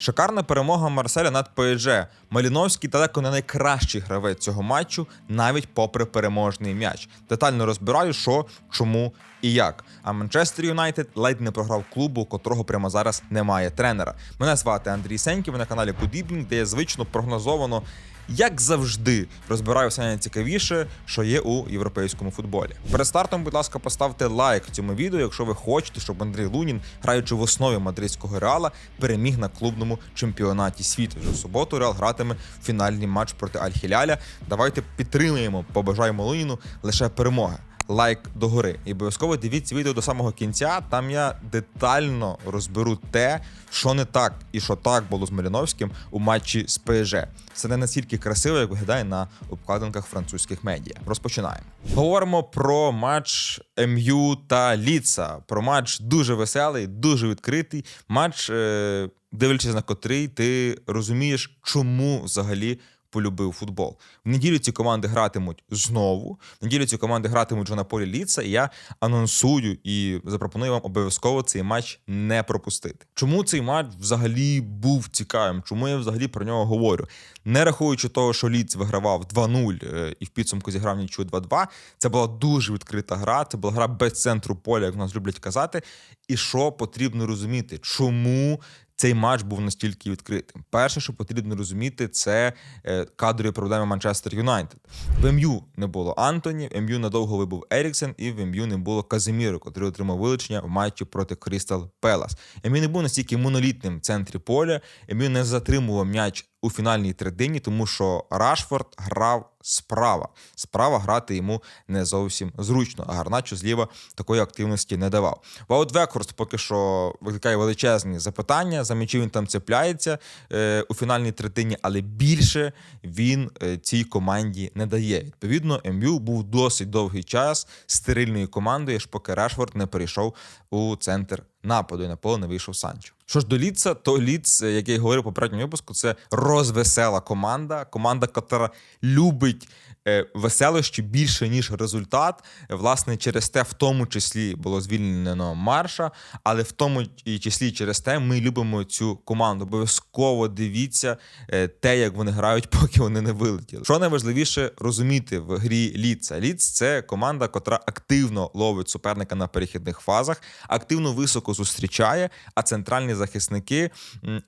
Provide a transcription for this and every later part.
Шикарна перемога Марселя над ПСЖ. Маліновський далеко не найкращий гравець цього матчу, навіть попри переможний м'яч. Детально розбираю, що, чому і як. А Манчестер Юнайтед ледь не програв клубу, котрого прямо зараз немає тренера. Мене звати Андрій Сеньків, на каналі Кудібінг, де я звично прогнозовано. Як завжди, розбираю все найцікавіше, що є у європейському футболі. Перед стартом, будь ласка, поставте лайк цьому відео, якщо ви хочете, щоб Андрій Лунін, граючи в основі мадридського реала, переміг на клубному чемпіонаті світу. Вже в суботу Реал гратиме фінальний матч проти Аль-Хіляля. Давайте підтримуємо, побажаємо Луніну лише перемоги. Лайк догори. І обов'язково дивіться відео до самого кінця. Там я детально розберу те, що не так і що так було з Маліновським у матчі з ПСЖ. Це не настільки красиво, як виглядає на обкладинках французьких медіа. Розпочинаємо. Говоримо про матч МЮ та Ліца. Про матч дуже веселий, дуже відкритий. Матч, е- дивлячись на котрий, ти розумієш, чому взагалі полюбив футбол. В неділю ці команди гратимуть знову. В неділю ці команди гратимуть вже на полі Ліца, і я анонсую і запропоную вам обов'язково цей матч не пропустити. Чому цей матч взагалі був цікавим? Чому я взагалі про нього говорю? Не рахуючи того, що Ліц вигравав 2-0 е, і в підсумку зіграв нічого 2-2, це була дуже відкрита гра. Це була гра без центру поля, як нас люблять казати. І що потрібно розуміти, чому цей матч був настільки відкритим. Перше, що потрібно розуміти, це е, кадрові проблеми Манчестер Юнайтед. В МЮ не було Антоні, в МЮ надовго вибув Еріксен, і в МЮ не було Казиміру, котрий отримав вилучення в матчі проти Крістал Пелас. МЮ не був настільки монолітним в центрі поля, МЮ не затримував м'яч у фінальній третині, тому що Рашфорд грав справа. Справа грати йому не зовсім зручно, а Гарначо зліва такої активності не давав. Ваут Векхорст поки що викликає величезні запитання. За м'ячі він там цепляється е, у фінальній третині, але більше він е, цій команді не дає. Відповідно, МЮ був досить довгий час стерильною командою, аж поки Рашфорд не перейшов у центр нападу і на поле не вийшов Санчо. Що ж до Ліца, то Ліц, як я й говорив попередньому випуску, це розвесела команда. Команда, яка любить е, веселощі більше ніж результат. Власне, через те, в тому числі було звільнено марша, але в тому числі через те ми любимо цю команду. Обов'язково дивіться е, те, як вони грають, поки вони не вилетіли. Що найважливіше розуміти в грі Ліца? Ліц це команда, котра активно ловить суперника на перехідних фазах, активно високо зустрічає, а центральні захисники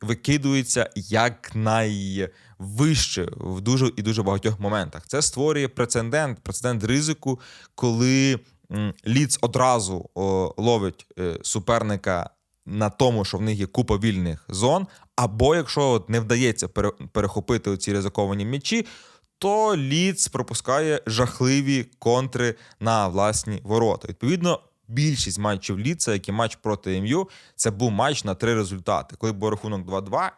викидуються як найвище в дуже і дуже багатьох моментах. Це створює прецедент, прецедент ризику, коли Ліц одразу ловить е, суперника. На тому, що в них є купа вільних зон, або якщо не вдається пере- перехопити ці ризиковані м'ячі, то Ліц пропускає жахливі контри на власні ворота. Відповідно, більшість матчів Ліца, як і матч проти МЮ, це був матч на три результати. Коли був рахунок 2-2,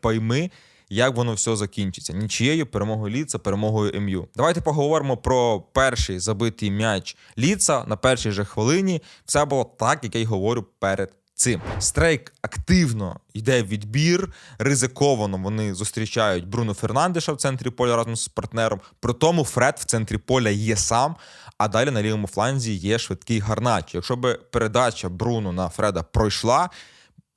пойми, як воно все закінчиться. Нічією перемогою Ліца, перемогою МЮ. Давайте поговоримо про перший забитий м'яч Ліца на першій же хвилині. Все було так, як я й говорю перед. Цим стрейк активно йде в відбір, ризиковано вони зустрічають Бруно Фернандеша в центрі поля разом з партнером. При тому Фред в центрі поля є сам, а далі на лівому фланзі є швидкий гарнач. Якщо б передача Бруно на Фреда пройшла,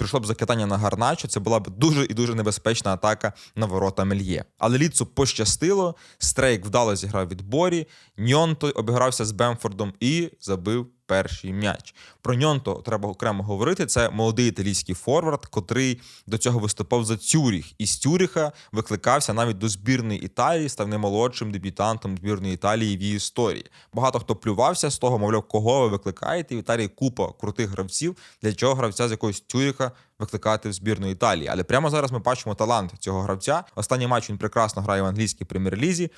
прийшло б закидання на Гарначо, це була б дуже і дуже небезпечна атака на ворота Мельє. Але Ліцу пощастило, Стрейк вдало зіграв відборі, Ньонто обігрався з Бемфордом і забив перший м'яч. Про Ньонто треба окремо говорити. Це молодий італійський форвард, котрий до цього виступав за Цюріх. І з Цюріха викликався навіть до збірної Італії, став наймолодшим дебютантом збірної Італії в її історії. Багато хто плювався з того, мовляв, кого ви викликаєте. В Італії купа крутих гравців. Для чого гравця з якогось Цюріха викликати в збірну Італії? Але прямо зараз ми бачимо талант цього гравця. Останній матч він прекрасно грає в англійській прем'єр-лізі.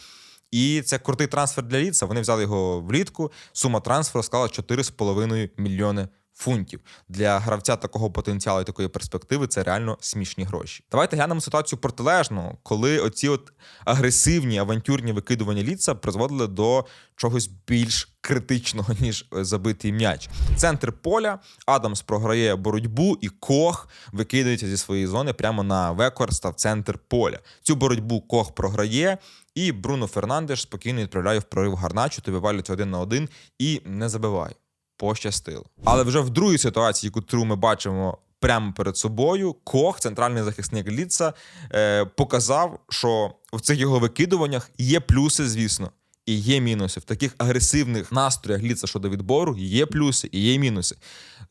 І це крутий трансфер для Ліца. Вони взяли його влітку. Сума трансферу склала 4,5 мільйони фунтів. Для гравця такого потенціалу і такої перспективи це реально смішні гроші. Давайте глянемо ситуацію протилежно, коли оці от агресивні авантюрні викидування ліца призводили до чогось більш критичного, ніж забитий м'яч. Центр поля Адамс програє боротьбу, і Кох викидається зі своєї зони прямо на Векорста в центр поля. Цю боротьбу Кох програє. І Бруно Фернандеш спокійно відправляє в прорив гарначу, то вивалюється один на один і не забиває. Пощастило. Але вже в другій ситуації, яку ми бачимо прямо перед собою. Кох, центральний захисник Ліца, е, показав, що в цих його викидуваннях є плюси, звісно. І є мінуси. В таких агресивних настроях ліца щодо відбору є плюси і є мінуси.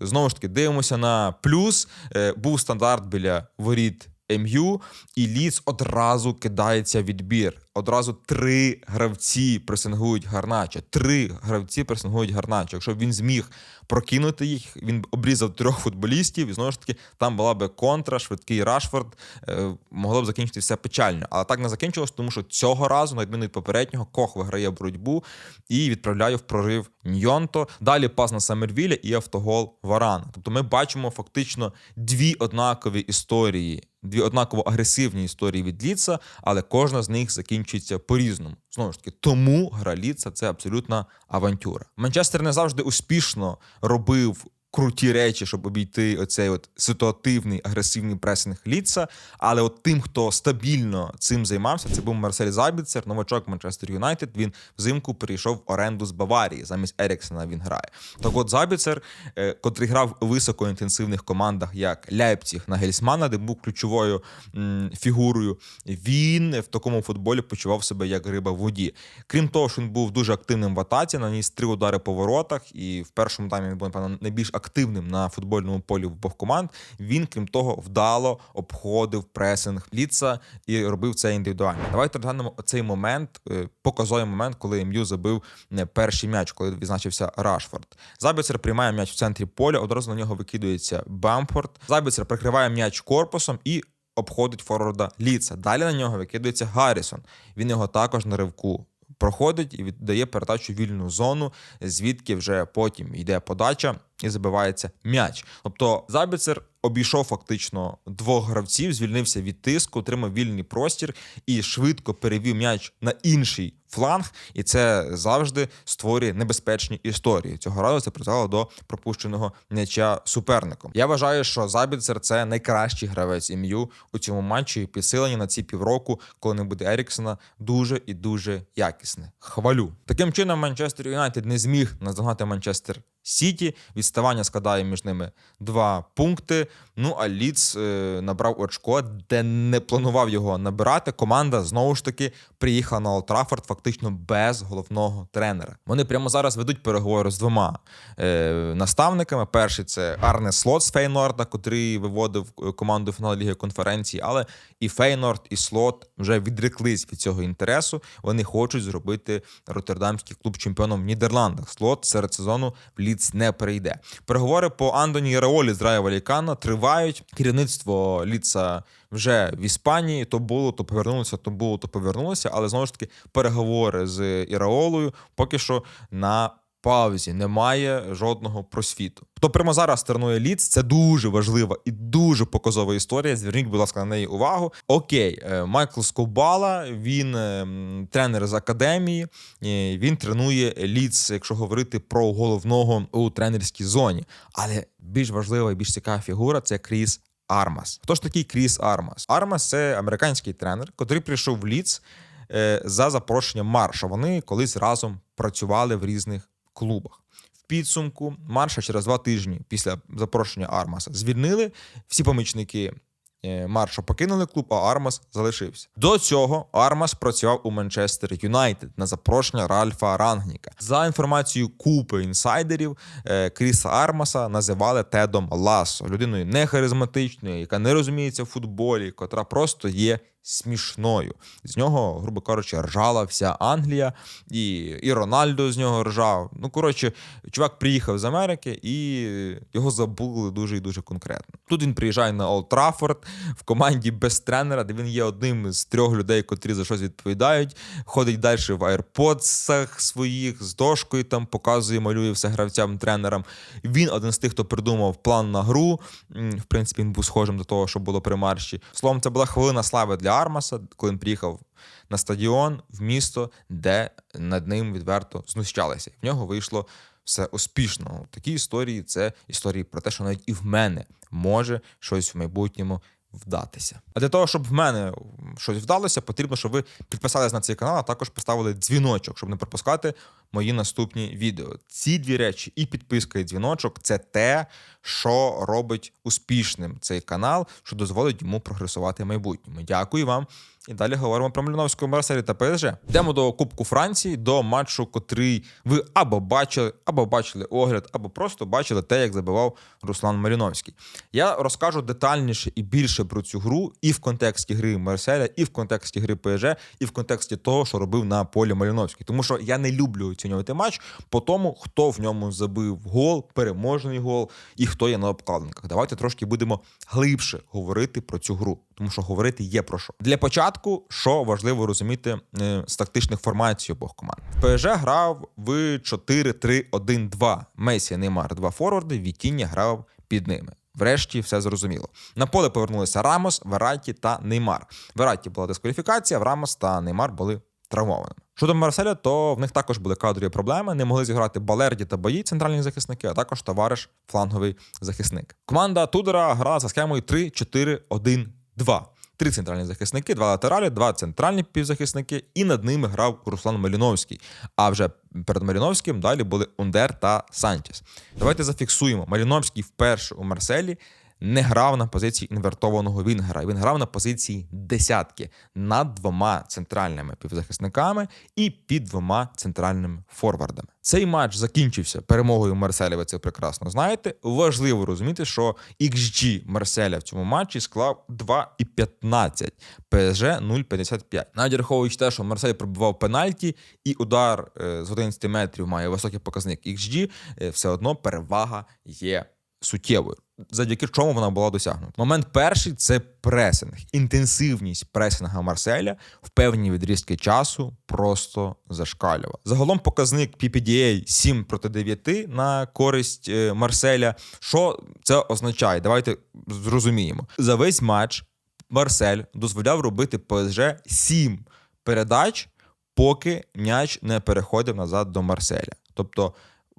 Знову ж таки, дивимося на плюс. Е, був стандарт біля воріт МЮ, і ліц одразу кидається відбір. Одразу три гравці пресингують гарначо. Три гравці пресингують гарначо. Якщо б він зміг прокинути їх, він обрізав трьох футболістів, і знову ж таки, там була б контра, швидкий Рашфорд, е, могло б закінчити все печально. Але так не закінчилось, тому що цього разу, на відміну від попереднього, Кох виграє боротьбу і відправляє в прорив Ньонто. Далі пас на Самервіля і автогол Варана. Тобто ми бачимо фактично дві однакові історії. Дві однаково агресивні історії від Ліца, але кожна з них закінчується по-різному. Знову ж таки, тому гра Ліца це абсолютна авантюра. Манчестер не завжди успішно робив круті речі, щоб обійти оцей от ситуативний агресивний пресинг Ліца. Але от тим, хто стабільно цим займався, це був Марсель Забіцер, новачок Манчестер Юнайтед. Він взимку перейшов в оренду з Баварії. Замість Еріксена він грає. Так от Забіцер, е, котрий грав у високоінтенсивних командах, як Ляйпціг на Гельсмана, де був ключовою фігурою, він в такому футболі почував себе як риба в воді. Крім того, що він був дуже активним в атаці, наніс три удари по воротах, і в першому таймі він був напевно найбільш активним на футбольному полі в обох команд. Він, крім того, вдало обходив пресинг ліца і робив це індивідуально. Давайте розглянемо цей момент, е, показовий момент, коли МЮ забив е, перший м'яч, коли відзначився Рашфорд. Забіцер приймає м'яч в центрі поля, одразу на нього викидується Бамфорд. Забіцер прикриває м'яч корпусом і. Обходить форварда Ліца. Далі на нього викидується Гаррісон. Він його також на ривку проходить і віддає передачу вільну зону, звідки вже потім йде подача і забивається м'яч. Тобто Забіцер обійшов фактично двох гравців, звільнився від тиску, отримав вільний простір і швидко перевів м'яч на інший фланг, і це завжди створює небезпечні історії. Цього разу це призвело до пропущеного м'яча суперником. Я вважаю, що Забіцер це найкращий гравець ім'ю у цьому матчі. і Підсилення на ці півроку, коли не буде Еріксона, дуже і дуже якісне. Хвалю. Таким чином, Манчестер Юнайтед не зміг наздогнати Манчестер Сіті. Відставання складає між ними два пункти. Ну а Ліц е, набрав очко, де не планував його набирати. Команда знову ж таки приїхала на Олд Траффорд фактично без головного тренера. Вони прямо зараз ведуть переговори з двома е, наставниками. Перший це Арне Слот з Фейнорда, котрий виводив е, команду в фінал Ліги конференції. Але і Фейнорд, і Слот вже відреклись від цього інтересу. Вони хочуть зробити роттердамський клуб чемпіоном в Нідерландах. Слот серед сезону в Ліц не перейде. Переговори по Андоні Раолі з Рая Валікана тривають. Керівництво Ліца вже в Іспанії. То було, то повернулося, то було, то повернулося. Але знову ж таки переговори з Іраолою поки що на. Паузі немає жодного просвіту. Хто прямо зараз тренує ліц, це дуже важлива і дуже показова історія. Зверніть, будь ласка, на неї увагу. Окей, е, Майкл Скобала, він е, тренер з академії. е, Він тренує ліц, якщо говорити про головного у тренерській зоні. Але більш важлива і більш цікава фігура це Кріс Армас. Хто ж такий Кріс Армас? Армас це американський тренер, який прийшов в ліц за запрошенням Марша. Вони колись разом працювали в різних клубах. В підсумку Марша через два тижні після запрошення Армаса звільнили. Всі помічники е, Марша покинули клуб, а Армас залишився. До цього Армас працював у Манчестер Юнайтед на запрошення Ральфа Рангніка. За інформацією купи інсайдерів, е, Кріса Армаса називали Тедом Ласо, людиною нехаризматичною, яка не розуміється в футболі, котра просто є смішною. З нього, грубо кажучи, ржала вся Англія, і, і Рональдо з нього ржав. Ну, коротше, чувак приїхав з Америки і його забули дуже і дуже конкретно. Тут він приїжджає на Олд Траффорд в команді без тренера, де він є одним з трьох людей, котрі за щось відповідають. Ходить далі в аерподсах своїх з дошкою, там показує, малює все гравцям, тренерам. Він один з тих, хто придумав план на гру. В принципі, він був схожим до того, що було при марші. Словом, це була хвилина слави для Армаса, коли він приїхав на стадіон в місто, де над ним відверто знущалися. В нього вийшло все успішно. Такі історії це історії про те, що навіть і в мене може щось в майбутньому вдатися. А для того, щоб в мене щось вдалося, потрібно, щоб ви підписались на цей канал, а також поставили дзвіночок, щоб не пропускати мої наступні відео. Ці дві речі, і підписка, і дзвіночок це те, що робить успішним цей канал, що дозволить йому прогресувати в майбутньому. Дякую вам. І далі говоримо про Маліновську Марселі та ПСЖ. Йдемо до Кубку Франції, до матчу, котрий ви або бачили, або бачили огляд, або просто бачили те, як забивав Руслан Маліновський. Я розкажу детальніше і більше про цю гру і в контексті гри Марселя, і в контексті гри ПСЖ, і в контексті того, що робив на полі Маліновський. Тому що я не люблю оцінювати матч по тому, хто в ньому забив гол, переможний гол і хто є на обкладинках. Давайте трошки будемо глибше говорити про цю гру, тому що говорити є про що. Для початку, що важливо розуміти е, з тактичних формацій обох команд. ПСЖ грав в 4-3-1-2. Месі, Неймар, два форварди, Вітіння грав під ними. Врешті все зрозуміло. На поле повернулися Рамос, Вераті та Неймар. Вераті була дискваліфікація, в Рамос та Неймар були травмованими. Щодо Марселя, то в них також були кадрові проблеми. Не могли зіграти Балерді та Бої, центральні захисники, а також товариш фланговий захисник. Команда Тудора грала за схемою 3-4-1-2. Три центральні захисники, два латералі, два центральні півзахисники, і над ними грав Руслан Маліновський. А вже перед Маліновським далі були Ундер та Санчес. Давайте зафіксуємо. Маліновський вперше у Марселі не грав на позиції інвертованого Вінгера. Він грав на позиції десятки над двома центральними півзахисниками і під двома центральними форвардами. Цей матч закінчився перемогою Марселя. Ви це прекрасно знаєте. Важливо розуміти, що XG Марселя в цьому матчі склав 2,15, ПСЖ 0,55. Навіть раховуючи те, що Марсель пробивав пенальті, і удар е, з 11 метрів має високий показник XG, е, все одно перевага є суттєвою. Завдяки чому вона була досягнута. Момент перший це пресинг. Інтенсивність пресинга Марселя в певні відрізки часу просто зашкалював. Загалом показник PPDA 7 проти 9 на користь е, Марселя. Що це означає? Давайте зрозуміємо. За весь матч Марсель дозволяв робити ПСЖ 7 передач, поки м'яч не переходив назад до Марселя. Тобто.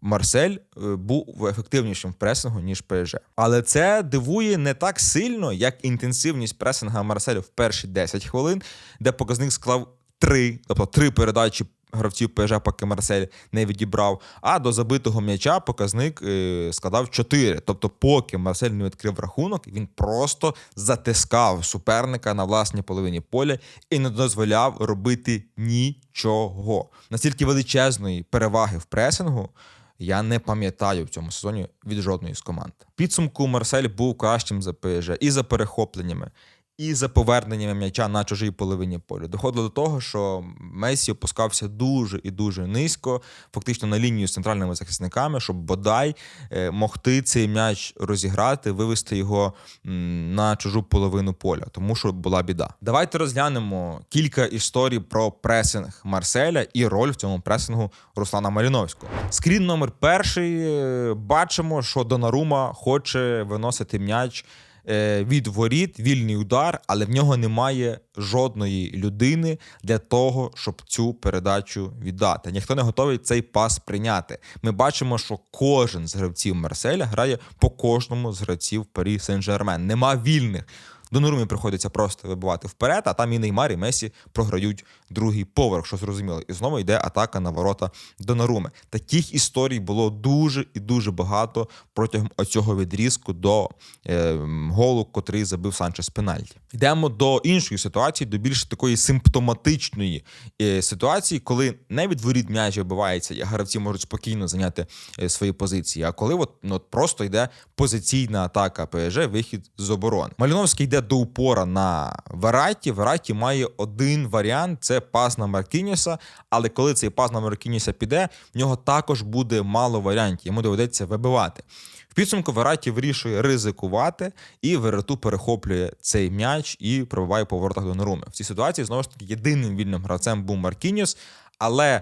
Марсель е, був ефективнішим в пресингу, ніж ПСЖ. Але це дивує не так сильно, як інтенсивність пресинга Марселю в перші 10 хвилин, де показник склав 3, тобто 3 передачі гравців ПСЖ, поки Марсель не відібрав. А до забитого м'яча показник е, складав 4. Тобто, поки Марсель не відкрив рахунок, він просто затискав суперника на власній половині поля і не дозволяв робити нічого. Настільки величезної переваги в пресингу. Я не пам'ятаю в цьому сезоні від жодної з команд. Підсумку Марсель був кращим за ПСЖ і за перехопленнями, і за поверненнями м'яча на чужій половині поля. Доходило до того, що Месі опускався дуже і дуже низько, фактично на лінію з центральними захисниками, щоб бодай е, могти цей м'яч розіграти, вивести його на чужу половину поля, тому що була біда. Давайте розглянемо кілька історій про пресинг Марселя і роль в цьому пресингу Руслана Маліновського. Скрін номер перший. е, Бачимо, що Донарума хоче виносити м'яч від воріт, вільний удар, але в нього немає жодної людини для того, щоб цю передачу віддати. Ніхто не готовий цей пас прийняти. Ми бачимо, що кожен з гравців Марселя грає по кожному з гравців Парі Сен-Жермен. Нема вільних. Донорумі приходиться просто вибивати вперед, а там і Неймар, і Месі програють другий поверх, що зрозуміло. І знову йде атака на ворота Доноруми. Таких історій було дуже і дуже багато протягом оцього відрізку до е, голу, котрий забив Санчес пенальті. Йдемо до іншої ситуації, до більш такої симптоматичної е, ситуації, коли не від воріт м'яч вибивається, і гравці можуть спокійно зайняти е, свої позиції. А коли от, ну, от просто йде позиційна атака ПСЖ, вихід з оборони. Маліновський йде до упора на Вераті. Вераті має один варіант: це пас на Маркініса. Але коли цей пас на Маркініса піде, в нього також буде мало варіантів. Йому доведеться вибивати. В підсумку Вераті вирішує ризикувати, і Верету перехоплює цей м'яч і пробиває по воротах до Наруми. В цій ситуації знову ж таки єдиним вільним гравцем був Маркініс. Але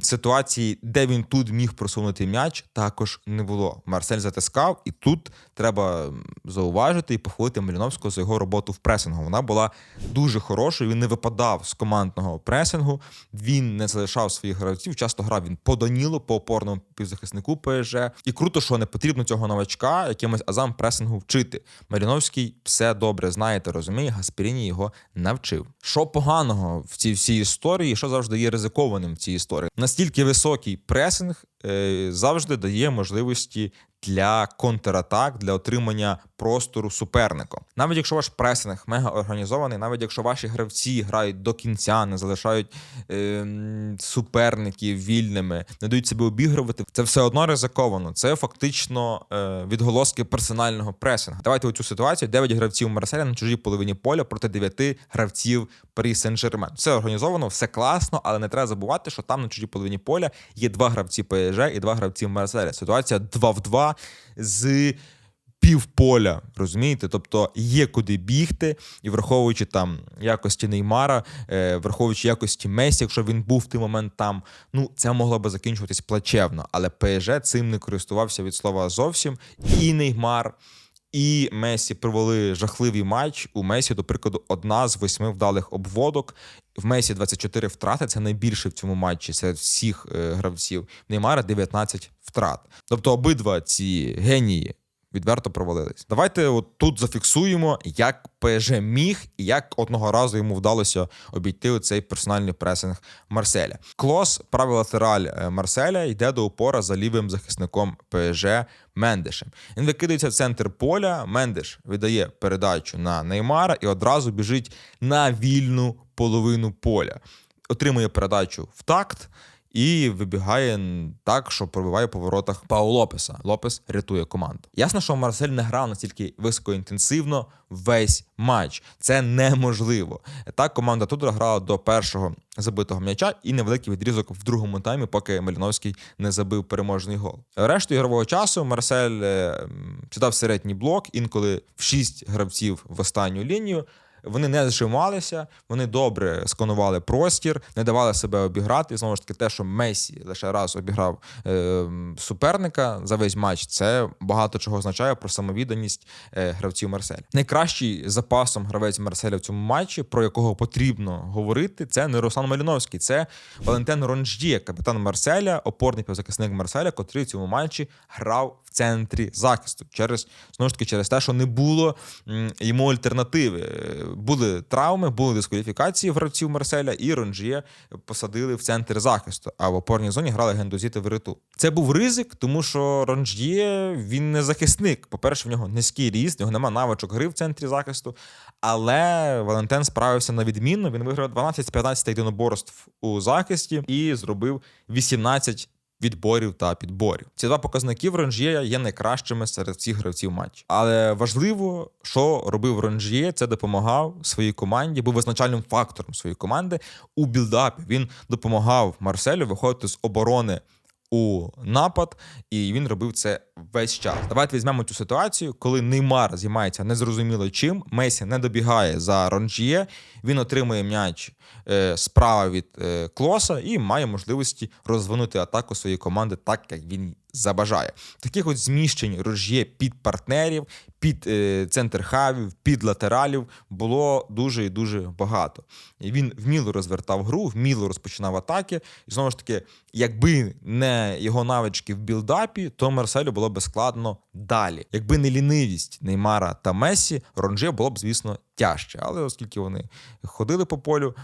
ситуації, де він тут міг просунути м'яч, також не було. Марсель затискав, і тут треба зауважити і похвалити Маліновського за його роботу в пресингу. Вона була дуже хорошою. Він не випадав з командного пресингу, він не залишав своїх гравців. Часто грав він по Данілу, по опорному півзахиснику ПСЖ. І круто, що не потрібно цього новачка якимось азам пресингу вчити. Маліновський все добре знає та розуміє. Гаспіріні його навчив. Що поганого в цій всій історії, що завжди є ризикованим керованим в цій історії. Настільки високий пресинг завжди дає можливості для контратак, для отримання простору суперником. Навіть якщо ваш пресинг мега організований, навіть якщо ваші гравці грають до кінця, не залишають е, суперників вільними, не дають себе обігрувати, це все одно ризиковано. Це фактично е, відголоски персонального пресингу. Давайте оцю ситуацію: 9 гравців Марселя на чужій половині поля проти 9 гравців Парі Сен-Жермен. Все організовано, все класно, але не треба забувати, що там на чужій половині поля є два гравці ПСЖ і два гравці Марселя. Ситуація 2 в 2 з півполя, розумієте? Тобто є куди бігти, і враховуючи там якості Неймара, е, враховуючи якості Месі, якщо він був в той момент там, ну це могло би закінчуватись плачевно. Але ПСЖ цим не користувався від слова зовсім. І Неймар. І Месі провели жахливий матч. У Месі, до прикладу, одна з восьми вдалих обводок. В Месі 24 втрати. Це найбільше в цьому матчі серед всіх е, гравців. Неймара 19 втрат. Тобто обидва ці генії відверто провалились. Давайте от тут зафіксуємо, як ПЖ міг і як одного разу йому вдалося обійти оцей персональний пресинг Марселя. Клос, правий латераль е, Марселя, йде до опора за лівим захисником ПЖ Мендешем. Він викидається в центр поля. Мендеш видає передачу на Неймара і одразу біжить на вільну половину поля. Отримує передачу в такт і вибігає так, що пробиває по воротах Пау Лопеса. Лопес рятує команду. Ясно, що Марсель не грав настільки високоінтенсивно весь матч. Це неможливо. Так, команда тут грала до першого забитого м'яча і невеликий відрізок в другому таймі, поки Маліновський не забив переможний гол. Решту ігрового часу Марсель е, сідав середній блок, інколи в шість гравців в останню лінію. Вони не зжималися, вони добре сканували простір, не давали себе обіграти. І знову ж таки, те, що Месі лише раз обіграв е, суперника за весь матч, це багато чого означає про самовідданість е, гравців Марселя. Найкращий запасом гравець Марселя в цьому матчі, про якого потрібно говорити, це не Руслан Маліновський, це Валентин Ронждіє, капітан Марселя, опорний півзахисник Марселя, котрий в цьому матчі грав в центрі захисту через знову ж таки через те, що не було йому альтернативи були травми, були дискваліфікації гравців Марселя, і Ронжіє посадили в центр захисту. А в опорній зоні грали Гендузі та Верету. Це був ризик, тому що Ронжіє він не захисник. По-перше, в нього низький ріст, в нього нема навичок гри в центрі захисту. Але Валентен справився на відмінно. Він виграв 12 з 15 єдиноборств у захисті і зробив 18 відборів та підборів. Ці два показники в Ронж'є є найкращими серед всіх гравців матчу. Але важливо, що робив Ронжіє, це допомагав своїй команді, був визначальним фактором своєї команди у білдапі. Він допомагав Марселю виходити з оборони у напад, і він робив це весь час. Давайте візьмемо цю ситуацію, коли Неймар займається незрозуміло чим. Месі не добігає за Ронжіє, він отримує м'яч е, справа від е, Клоса і має можливості розвинути атаку своєї команди так, як він забажає. Таких от зміщень Ронжіє під партнерів, під е, центр хавів, під латералів було дуже і дуже багато. І Він вміло розвертав гру, вміло розпочинав атаки. І знову ж таки, якби не його навички в білдапі, то Марселю було б складно далі. Якби не лінивість Неймара та Месі, Ронже було б, звісно, тяжче. Але оскільки вони ходили по полю,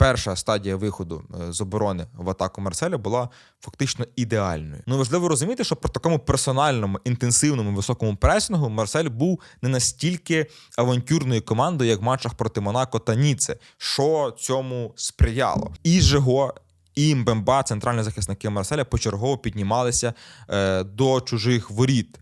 перша стадія виходу е, з оборони в атаку Марселя була фактично ідеальною. Ну важливо розуміти, що при такому персональному, інтенсивному високому пресингу Марсель був не настільки авантюрною командою, як в матчах проти Монако та Ніце, що цьому сприяло. І Жего і Мбемба, центральні захисники Марселя, почергово піднімалися е, до чужих воріт.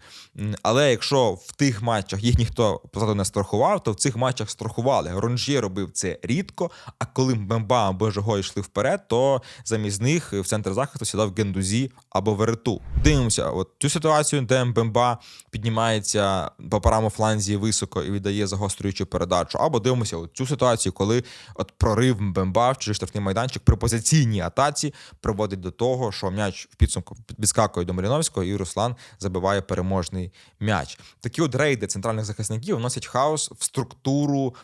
Але якщо в тих матчах їх ніхто позаду не страхував, то в цих матчах страхували. Ронжє робив це рідко. А коли Мбемба або Жого йшли вперед, то замість них в центр захисту сідав Гендузі або Верету. Дивимося, от цю ситуацію, де Мбемба піднімається по параму фланзі високо і віддає загострюючу передачу. Або дивимося от цю ситуацію, коли от прорив Мбемба в чужий штрафний майданчик при позиційній атаці приводить до того, що м'яч в підсумку підскакує до Маліновського, і Руслан забиває переможний м'яч. Такі от рейди центральних захисників вносять хаос в структуру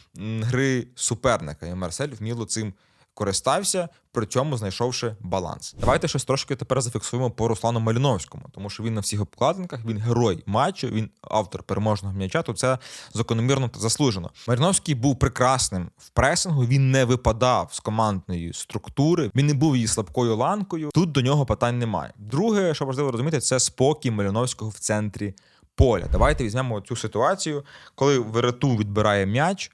гри суперника. І Марсель вміло цим користався, при цьому знайшовши баланс. Давайте щось трошки тепер зафіксуємо по Руслану Маліновському, тому що він на всіх обкладинках, він герой матчу, він автор переможного м'яча. То це закономірно та заслужено. Маліновський був прекрасним в пресингу. Він не випадав з командної структури, він не був її слабкою ланкою. Тут до нього питань немає. Друге, що важливо розуміти, це спокій Маліновського в центрі поля. Давайте візьмемо цю ситуацію, коли Верету відбирає м'яч.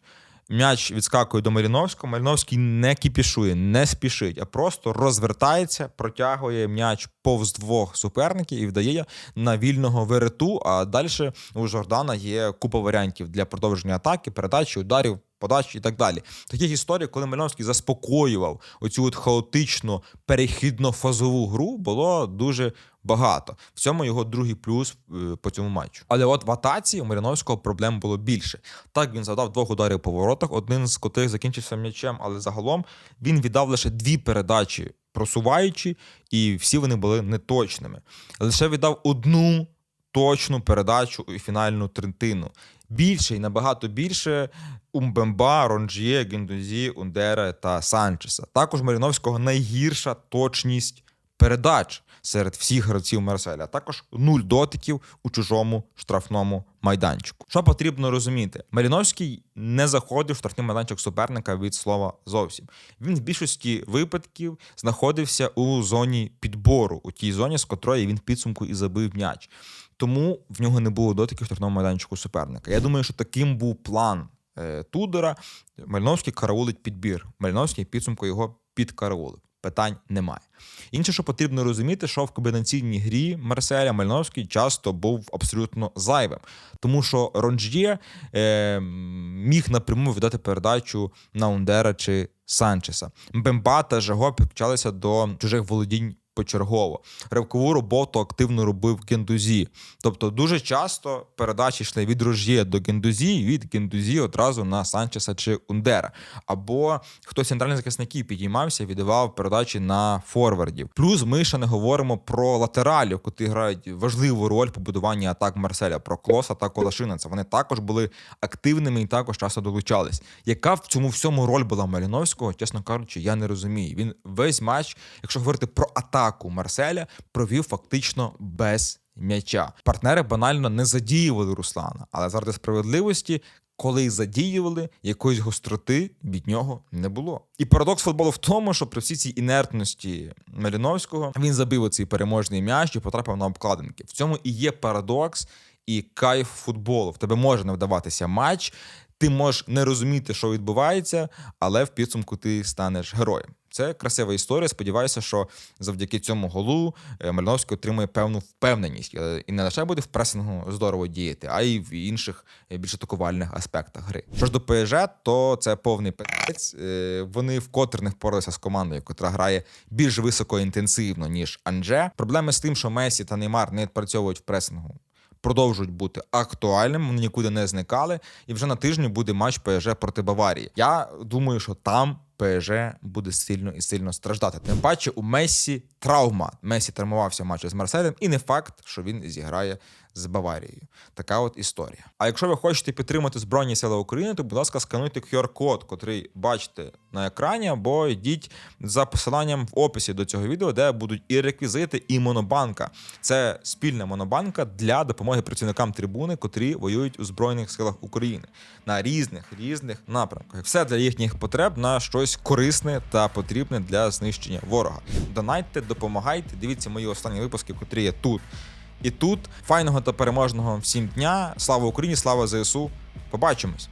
М'яч відскакує до Маліновського. Маліновський не кіпішує, не спішить, а просто розвертається, протягує м'яч повз двох суперників і вдає на вільного верету. А далі у Жордана є купа варіантів для продовження атаки, передачі, ударів. Подач і так далі. Таких історій, коли Мальновський заспокоював оцю от хаотичну перехідно-фазову гру, було дуже багато. В цьому його другий плюс е, по цьому матчу. Але от в атаці у Маріновського проблем було більше. Так він завдав двох ударів по воротах, один з котрих закінчився м'ячем, але загалом він віддав лише дві передачі, просуваючи, і всі вони були неточними. Лише віддав одну точну передачу у фінальну третину. Більше і набагато більше Умбемба, Ронжіє, Гендузі, Ундера та Санчеса. Також Маріновського найгірша точність передач серед всіх гравців Марселя, а також нуль дотиків у чужому штрафному майданчику. Що потрібно розуміти? Маріновський не заходив в штрафний майданчик суперника від слова зовсім. Він в більшості випадків знаходився у зоні підбору, у тій зоні, з котрої він підсумку і забив м'яч. Тому в нього не було дотиків в штрафному майданчику суперника. Я думаю, що таким був план е, Тудора. Мальновський караулить підбір. Мальновський підсумку його підкараулив. Питань немає. Інше, що потрібно розуміти, що в комбінаційній грі Марселя Мальновський часто був абсолютно зайвим, тому що Ронжє е, міг напряму віддати передачу на Ундера чи Санчеса. Бембата Жаго підключалися до чужих володінь почергово. Ревкову роботу активно робив Гендузі. Тобто дуже часто передачі йшли від Рожє до Гендузі, від Гендузі одразу на Санчеса чи Ундера. Або хтось центральний захисників підіймався, віддавав передачі на форвардів. Плюс ми ще не говоримо про латералів, котрі грають важливу роль в побудуванні атак Марселя, про Клоса та Колашинеца. Вони також були активними і також часто долучались. Яка в цьому всьому роль була Маліновського, чесно кажучи, я не розумію. Він весь матч, якщо говорити про атаку Марселя, провів фактично без м'яча. Партнери банально не задіювали Руслана, але заради справедливості. Коли задіювали, якоїсь гостроти від нього не було. І парадокс футболу в тому, що при всій цій інертності Маліновського він забив оцей переможний м'яч і потрапив на обкладинки. В цьому і є парадокс і кайф футболу. В тебе може не вдаватися матч, ти можеш не розуміти, що відбувається, але в підсумку ти станеш героєм. Це красива історія. Сподіваюся, що завдяки цьому голу е, Мальновський отримує певну впевненість Е, і не лише буде в пресингу здорово діяти, а й в інших е, більш атакувальних аспектах гри. Що ж до ПСЖ, то це повний пець. Вони вкотре не впоралися з командою, яка грає більш високоінтенсивно ніж Анже. Проблеми з тим, що Месі та Неймар не відпрацьовують в пресингу. Продовжують бути актуальними, вони нікуди не зникали. І вже на тижні буде матч ПСЖ проти Баварії. Я думаю, що там ПСЖ буде сильно і сильно страждати. Тим паче у Мессі травма. Месі травмувався в матчі з Марселем, і не факт, що він зіграє з Баварією. Така от історія. А якщо ви хочете підтримати Збройні Сили України, то, будь ласка, скануйте QR-код, котрий бачите на екрані, або йдіть за посиланням в описі до цього відео, де будуть і реквізити, і монобанка. Це спільна монобанка для допомоги працівникам трибуни, котрі воюють у Збройних силах України на різних різних напрямках. Все для їхніх потреб на щось корисне та потрібне для знищення ворога. Донайте, допомагайте. Дивіться мої останні випуски, котрі є тут. І тут файного та переможного всім дня. Слава Україні! Слава ЗСУ! Побачимось!